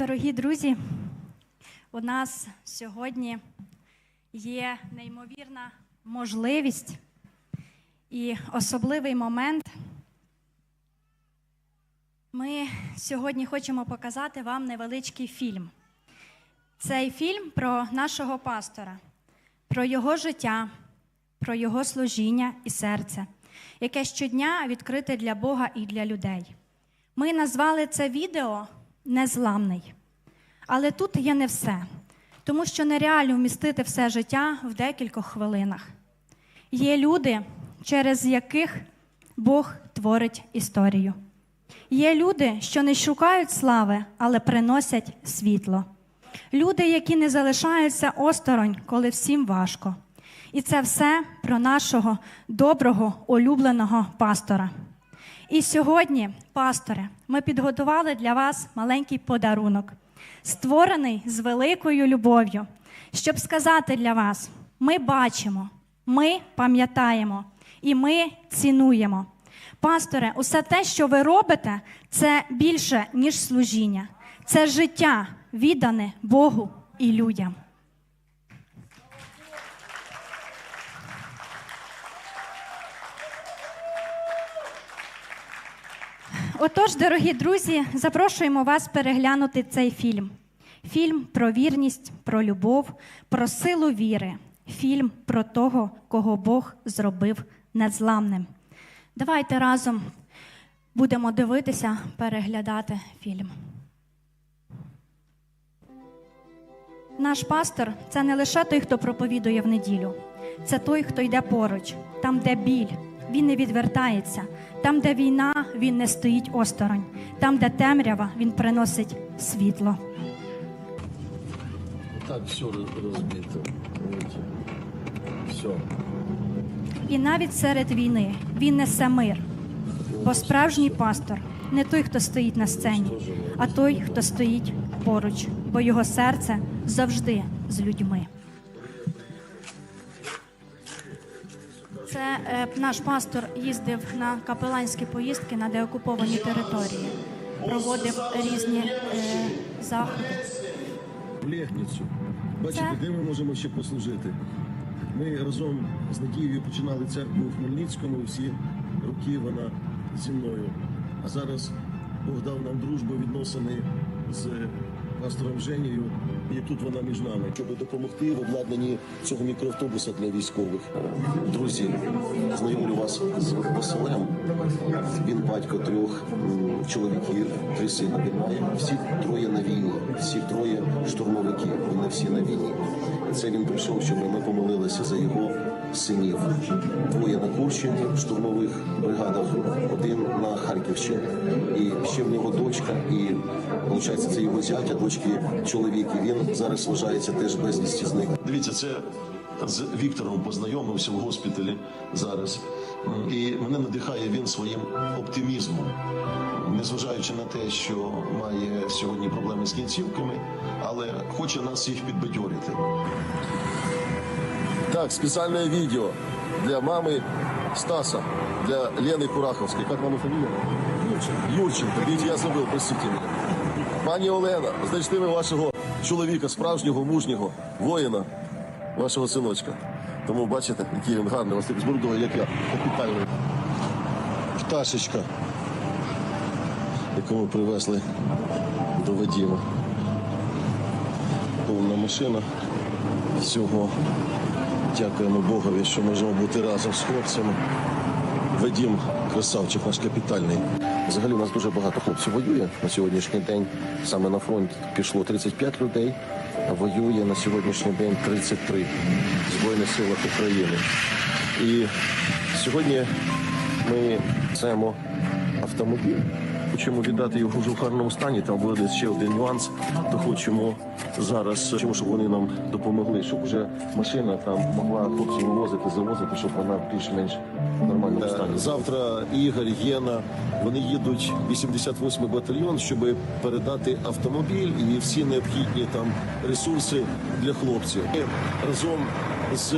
Дорогі друзі, у нас сьогодні є неймовірна можливість і особливий момент. Ми сьогодні хочемо показати вам невеличкий фільм. Цей фільм про нашого пастора, про його життя, про його служіння і серце, яке щодня відкрите для Бога і для людей. Ми назвали це відео Незламний. Але тут є не все, тому що нереально вмістити все життя в декількох хвилинах. Є люди, через яких Бог творить історію. Є люди, що не шукають слави, але приносять світло. Люди, які не залишаються осторонь, коли всім важко. І це все про нашого доброго, улюбленого пастора. І сьогодні, пасторе, ми підготували для вас маленький подарунок, створений з великою любов'ю, щоб сказати для вас: ми бачимо, ми пам'ятаємо і ми цінуємо. Пасторе, усе те, що ви робите, це більше, ніж служіння, це життя, віддане Богу і людям. Отож, дорогі друзі, запрошуємо вас переглянути цей фільм. Фільм про вірність, про любов, про силу віри. Фільм про того, кого Бог зробив незламним. Давайте разом будемо дивитися, переглядати фільм. Наш пастор це не лише той, хто проповідує в неділю, це той, хто йде поруч, там, де біль, він не відвертається, там, де війна, він не стоїть осторонь, там, де темрява, він приносить світло. Так все. Видите? Все. І навіть серед війни він несе мир, бо справжній пастор не той, хто стоїть на сцені, а той, хто стоїть поруч, бо його серце завжди з людьми. Це е, наш пастор їздив на капеланські поїздки на деокуповані території, проводив різні е, заходи. В Лєгніцю. Бачите, де ми можемо ще послужити? Ми разом з Надією починали церкву у Хмельницькому. Всі роки вона зі мною. А зараз Бог дав нам дружбу, відносини з пастором Женєю. І тут вона між нами, щоб допомогти в обладнанні цього мікроавтобуса для військових. Друзі, знайомлю вас з Василем. Він батько трьох чоловіків, три сина він має. Всі троє на війні, всі троє штурмовики. Вони всі на війні. Це він прийшов, щоб ми помолилися за його синів. Двоє на Курщині, штурмових бригадах, один на Харківщині. І ще в нього дочка, і виходить, це його зятя, дочки чоловік. І він зараз вважається теж безвісті них. Дивіться, це з Віктором познайомився в госпіталі зараз. І мене надихає він своїм оптимізмом, незважаючи на те, що має сьогодні проблеми з кінцівками, але хоче нас всіх підбадьорити. Так, специальное видео для мамы Стаса, для Лены Кураховской. Как мама фамилия? Юрченко. Юрченко. Видите, я забыл, простите меня. Пані Олена, знайшли ми вашого чоловіка, справжнього, мужнього, воїна, вашого синочка. Тому бачите, який він гарний, ось так з бородою, як я, капітальний. Пташечка, яку ми привезли до Вадіма. Повна машина всього. Дякуємо Богові, що можемо бути разом з хлопцями. Вадім, красавчик, наш капітальний. Взагалі у нас дуже багато хлопців воює на сьогоднішній день. Саме на фронт пішло 35 людей, а воює на сьогоднішній день 33 в Збройних силах України. І сьогодні ми цемо автомобіль. Хочемо віддати його в гарному стані. Там буде ще один нюанс. То хочемо зараз, хочемо, щоб вони нам допомогли, щоб вже машина там могла хлопців вивозити, завозити, щоб вона більш-менш в нормальному стані. Завтра Ігор, Єна, вони їдуть в 88-й батальйон, щоб передати автомобіль і всі необхідні там ресурси для хлопців. Ми разом з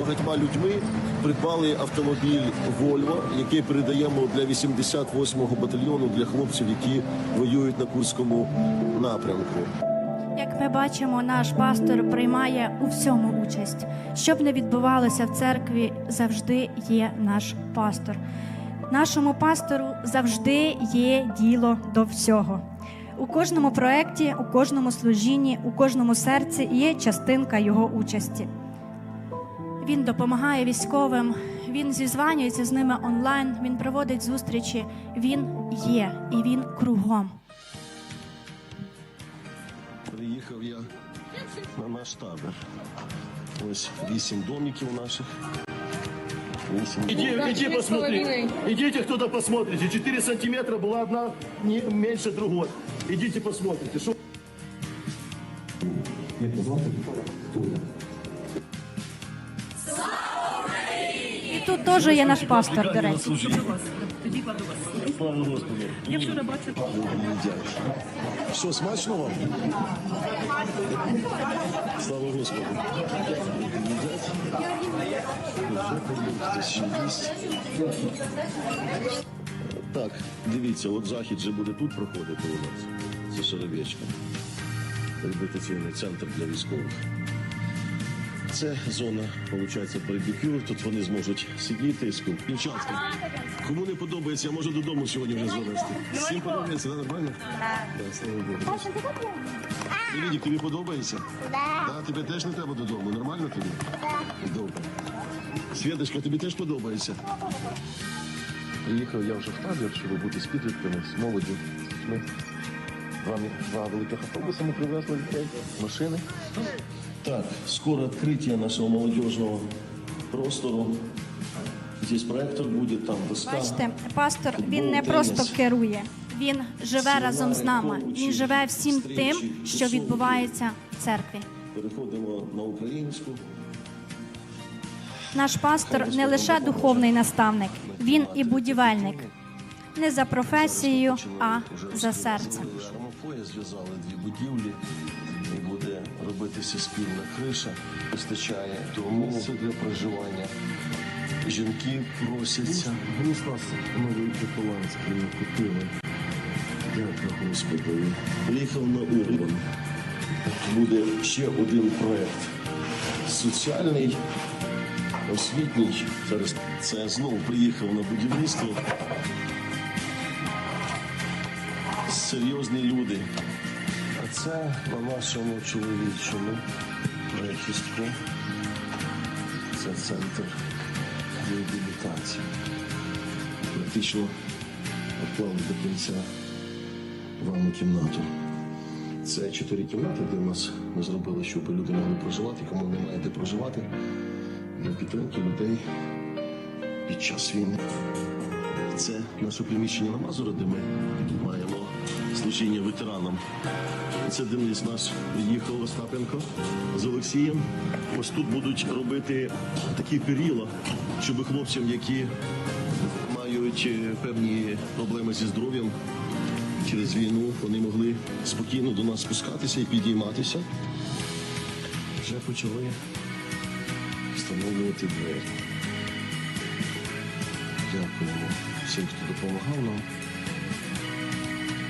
багатьма людьми придбали автомобіль Volvo, який передаємо для 88-го батальйону для хлопців, які воюють на Курському напрямку. Як ми бачимо, наш пастор приймає у всьому участь. Щоб не відбувалося в церкві, завжди є наш пастор. Нашому пастору завжди є діло до всього. У кожному проєкті, у кожному служінні, у кожному серці є частинка його участі. Він допомагає військовим, він зізванюється з ними онлайн, він проводить зустрічі. Він є і він кругом. Приїхав я на наш табір. Ось вісім домиків наших. Вісім Иди, иди посмотри. Идите кто-то посмотрите. 4 сантиметра была одна не меньше другой. Идите посмотрите. Что... І тут теж є наш пастор, до речі. Слава Господу. Я вчора бачив. Що, смачно вам? Слава Господу. Так, дивіться, от захід же буде тут проходити у нас. Це Шаровечка. Реабілітаційний центр для військових. Це зона, виходить, барбекю. Тут вони зможуть сидіти і спілкуватися. Кому не подобається, я можу додому сьогодні вже завести. Всім подобається, да, нормально? Так. слава Богу. Лідік, тобі подобається? Да. Тобі теж не треба додому. Нормально тобі? Добре. Світочка, тобі теж подобається? Приїхав я вже в табір, щоб бути з підлітками, з молоддю. Ми два, два великих автобуси ми привезли людей, машини. Так, скоро открытие нашего молодежного простору. Здесь проектор будет, там доска. Бачите, пастор він не просто керує, він живе разом з нами. Він живе всім тим, що відбувається в церкві. Переходимо на українську. Наш пастор не лише духовний наставник, він і будівельник. Не за професією, а за серцем. Рамофоя зв'язали дві будівлі. І буде робитися спільна криша. Вистачає тому місця для проживання. Жінки просяться. Гніздас новий Капеланський купили. Дякую Господи. Приїхав на Урбан. Буде ще один проект. Соціальний, освітній. Зараз це знову приїхав на будівництво. Серйозні люди. Це на нашому чоловічому прихистку. Це центр реабілітації. Практично відклали до кінця ванну кімнату. Це чотири кімнати, де нас ми зробили, щоб люди могли проживати, кому немає де проживати, для підтримки людей під час війни. Це наше приміщення на Мазура, де ми маємо служіння ветеранам. Це Денис наш приїхав Остапенко з Олексієм. Ось тут будуть робити такі періла, щоб хлопцям, які мають е, певні проблеми зі здоров'ям через війну, вони могли спокійно до нас спускатися і підійматися. Вже почали встановлювати двері. Дякуємо всім, хто допомагав нам.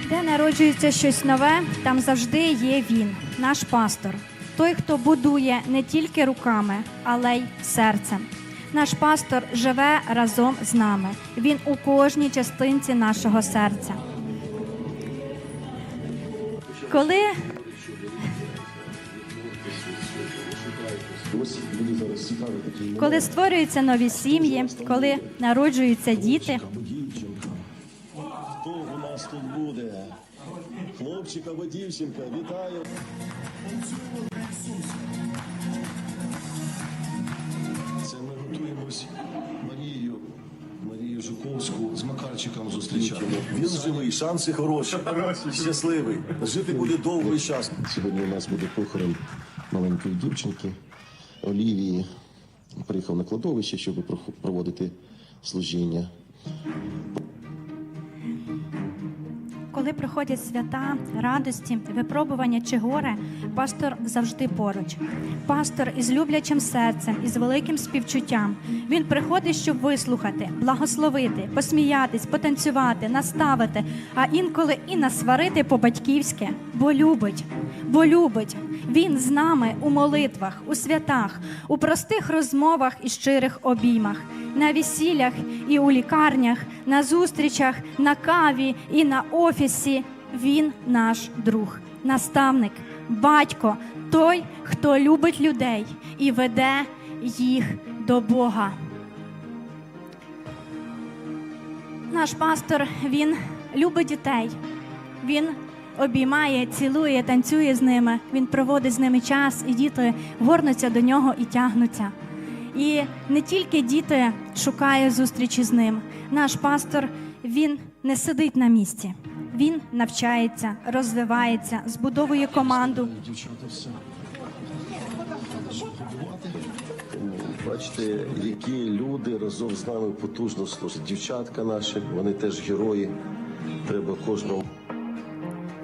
Де народжується щось нове, там завжди є він, наш пастор. Той, хто будує не тільки руками, але й серцем. Наш пастор живе разом з нами. Він у кожній частинці нашого серця. Коли. Коли створюються нові сім'ї, коли народжуються діти, Або дівчинка. Хто у нас тут буде? Хлопчик або дівчинка, вітаю. Це ми готуємось Марію, Марію Жуковську з Макарчиком зустрічати. Він живий, шанси хороші, щасливий. Жити буде довго і щасно. Сьогодні у нас буде похорон маленької дівчинки Олівії. Приїхав на кладовище, щоб проводити служіння. Коли приходять свята, радості, випробування чи горе, пастор завжди поруч. Пастор із люблячим серцем, із великим співчуттям. Він приходить, щоб вислухати, благословити, посміятись, потанцювати, наставити, а інколи і насварити по-батьківськи, бо любить, бо любить. Він з нами у молитвах, у святах, у простих розмовах і щирих обіймах, на весіллях і у лікарнях, на зустрічах, на каві і на офісі. Він наш друг, наставник, батько, той, хто любить людей і веде їх до Бога. Наш пастор він любить дітей. Він обіймає, цілує, танцює з ними. Він проводить з ними час, і діти горнуться до нього і тягнуться. І не тільки діти шукають зустрічі з ним. Наш пастор він не сидить на місці. Він навчається, розвивається, збудовує команду. Бачите, які люди разом з нами потужно служать. Дівчатка наші, вони теж герої. Треба кожному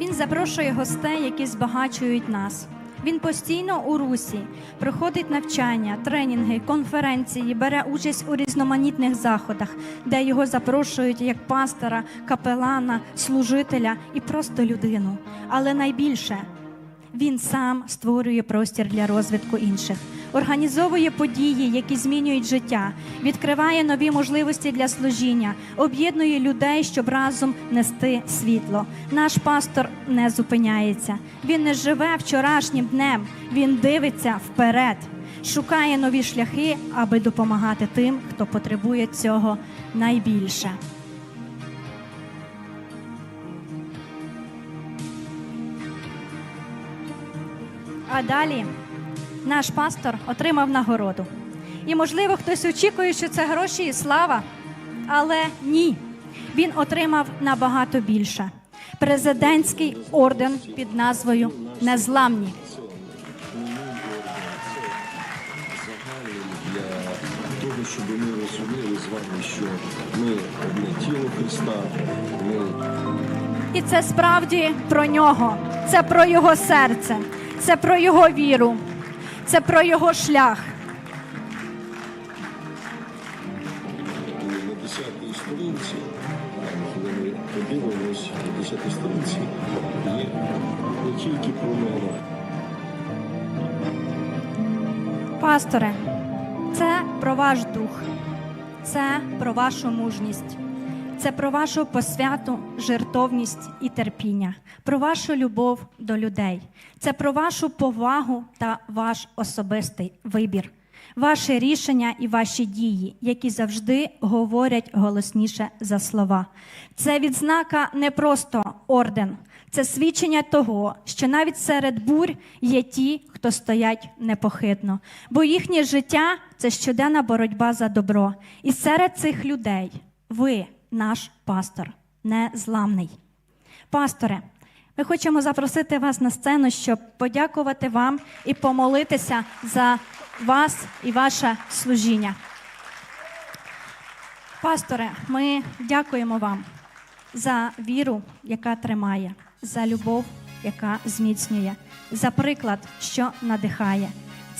Він запрошує гостей, які збагачують нас. Він постійно у русі, проходить навчання, тренінги, конференції, бере участь у різноманітних заходах, де його запрошують як пастора, капелана, служителя і просто людину. Але найбільше він сам створює простір для розвитку інших, організовує події, які змінюють життя, відкриває нові можливості для служіння, об'єднує людей, щоб разом нести світло. Наш пастор не зупиняється. Він не живе вчорашнім днем, він дивиться вперед, шукає нові шляхи, аби допомагати тим, хто потребує цього найбільше. А далі наш пастор отримав нагороду. І, можливо, хтось очікує, що це гроші і слава, але ні. Він отримав набагато більше. Президентський орден під назвою Незламні. щоб ми розуміли з вами, що ми одне тіло Христа, ми І це справді про нього, це про його серце, це про його віру, це про його шлях. на 10-й сторінці, коли ми подивимось, на 10-й сторінці є не тільки про мене. Пасторе, це про ваш дух, це про вашу мужність, це про вашу посвяту, жертовність і терпіння, про вашу любов до людей, це про вашу повагу та ваш особистий вибір, ваше рішення і ваші дії, які завжди говорять голосніше за слова. Це відзнака не просто орден. Це свідчення того, що навіть серед бурь є ті, хто стоять непохитно, бо їхнє життя це щоденна боротьба за добро. І серед цих людей ви, наш пастор, незламний. Пасторе, ми хочемо запросити вас на сцену, щоб подякувати вам і помолитися за вас і ваше служіння. Пасторе, ми дякуємо вам за віру, яка тримає, за любов, яка зміцнює, за приклад, що надихає.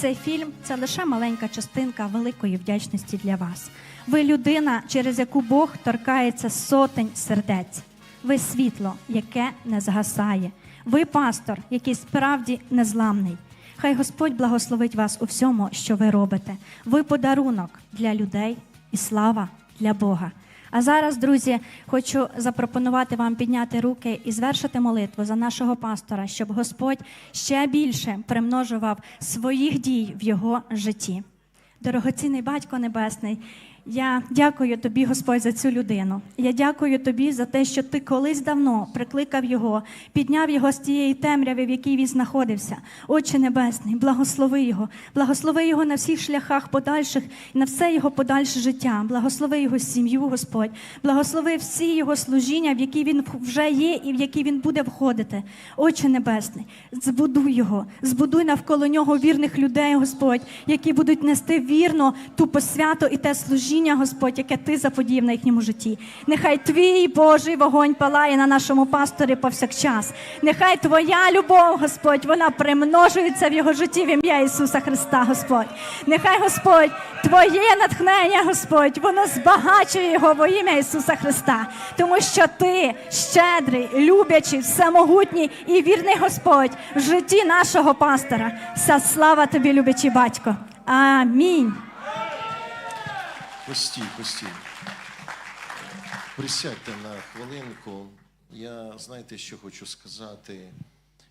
Цей фільм це лише маленька частинка великої вдячності для вас. Ви людина, через яку Бог торкається сотень сердець. Ви світло, яке не згасає. Ви пастор, який справді незламний. Хай Господь благословить вас у всьому, що ви робите. Ви подарунок для людей і слава для Бога. А зараз, друзі, хочу запропонувати вам підняти руки і звершити молитву за нашого пастора, щоб Господь ще більше примножував своїх дій в його житті. Дорогоцінний батько Небесний, я дякую тобі, Господь, за цю людину. Я дякую тобі за те, що ти колись давно прикликав його, підняв його з тієї темряви, в якій він знаходився. Отче Небесний, благослови його, благослови його на всіх шляхах подальших і на все його подальше життя. Благослови його сім'ю, Господь, благослови всі його служіння, в які він вже є і в які він буде входити. Отче Небесний, збудуй його, збудуй навколо нього вірних людей, Господь, які будуть нести вірно ту посвяту і те служіння служіння, Господь, яке ти заподіяв на їхньому житті. Нехай твій Божий вогонь палає на нашому пасторі повсякчас. Нехай твоя любов, Господь, вона примножується в його житті в ім'я Ісуса Христа, Господь. Нехай, Господь, Твоє натхнення, Господь, воно збагачує його во ім'я Ісуса Христа, тому що ти щедрий, люблячий, всемогутній і вірний Господь в житті нашого пастора. Вся слава тобі, любячий батько. Амінь. Постій, постій. Присядьте на хвилинку. Я знаєте, що хочу сказати,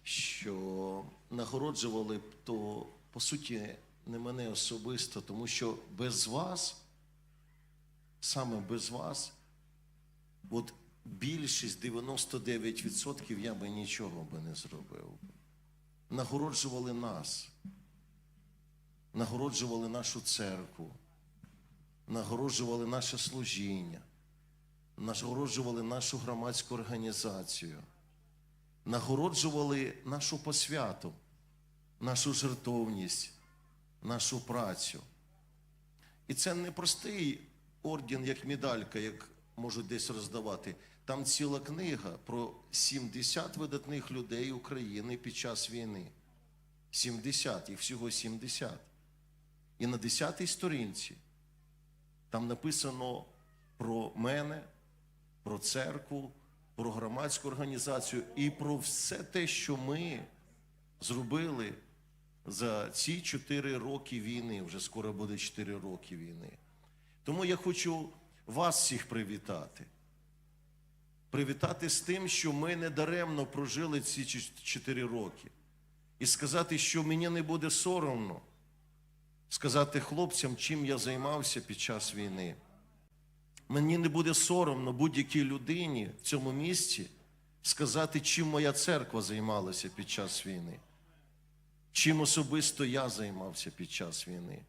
що нагороджували б то, по суті, не мене особисто, тому що без вас, саме без вас, от більшість 99% я би нічого би не зробив. Нагороджували нас, нагороджували нашу церкву нагороджували наше служіння, нагороджували нашу громадську організацію, нагороджували нашу посвяту, нашу жертовність, нашу працю. І це не простий орден, як медалька, як можуть десь роздавати. Там ціла книга про 70 видатних людей України під час війни. 70, їх всього 70. І на 10-й сторінці там написано про мене, про церкву, про громадську організацію і про все те, що ми зробили за ці 4 роки війни. Вже скоро буде 4 роки війни. Тому я хочу вас всіх привітати. Привітати з тим, що ми не даремно прожили ці 4 роки. І сказати, що мені не буде соромно сказати хлопцям, чим я займався під час війни. Мені не буде соромно будь-якій людині в цьому місці сказати, чим моя церква займалася під час війни, чим особисто я займався під час війни.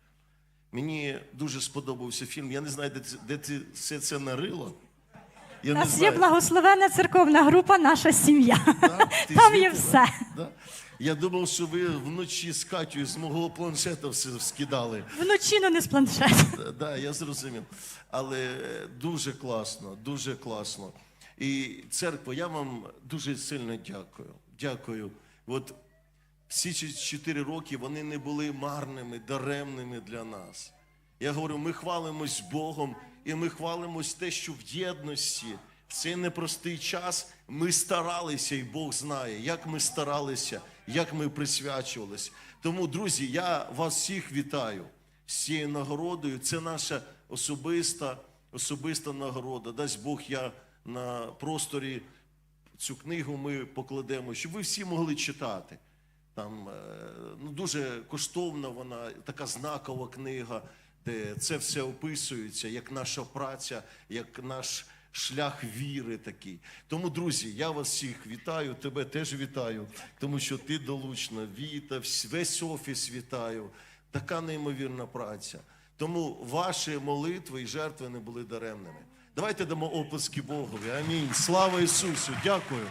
Мені дуже сподобався фільм. Я не знаю, де, це- де ти все це нарило. Я У не нас є знаю. благословенна церковна група, наша сім'я. Да? Ти Там є звідти, все. Да? Я думав, що ви вночі з Катю з мого планшета все скидали. Вночі ну не з планшету. Да, я зрозумів. Але е, дуже класно, дуже класно. І церква, я вам дуже сильно дякую. Дякую. От всі ці чотири роки вони не були марними, даремними для нас. Я говорю, ми хвалимось Богом, і ми хвалимось те, що в єдності в цей непростий час ми старалися, і Бог знає, як ми старалися, як ми присвячувалися. Тому, друзі, я вас всіх вітаю з цією нагородою. Це наша особиста, особиста нагорода. Дасть Бог, я на просторі цю книгу ми покладемо, щоб ви всі могли читати. Там е, ну, дуже коштовна вона, така знакова книга, де це все описується, як наша праця, як наш шлях віри такий. Тому, друзі, я вас всіх вітаю, тебе теж вітаю, тому що ти долучна, Віта, весь офіс вітаю. Така неймовірна праця. Тому ваші молитви і жертви не були даремними. Давайте дамо описки Богові. Амінь. Слава Ісусу! Дякую.